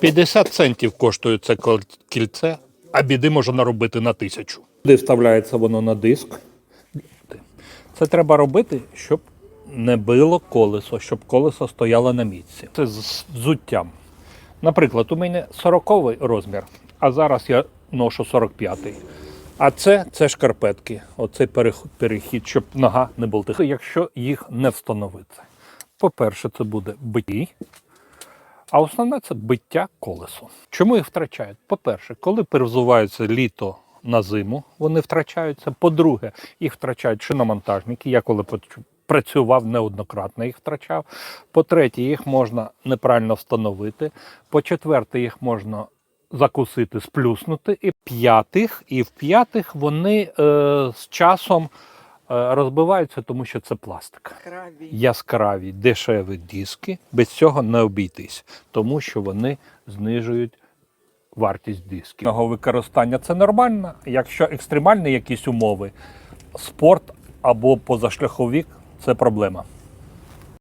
50 центів коштує це кільце, а біди можна наробити на тисячу. Де вставляється воно на диск. Це треба робити, щоб не било колесо, щоб колесо стояло на місці. Це з взуттям. Наприклад, у мене 40 розмір, а зараз я ношу 45-й. А це, це шкарпетки. Оцей перехід, щоб нога не болтиха, якщо їх не встановити. По-перше, це буде биті, а основне це биття колесу. Чому їх втрачають? По-перше, коли перевзуваються літо на зиму, вони втрачаються. По-друге, їх втрачають шиномонтажники. Я коли працював неоднократно, їх втрачав. По-третє, їх можна неправильно встановити. По-четверте, їх можна закусити, сплюснути. І п'ятих, і в п'ятих вони е, з часом розбиваються, тому що це пластик Яскраві. яскраві дешеві диски, без цього не обійтись, тому що вони знижують вартість дисків. Його використання це нормально. Якщо екстремальні якісь умови, спорт або позашляховік це проблема.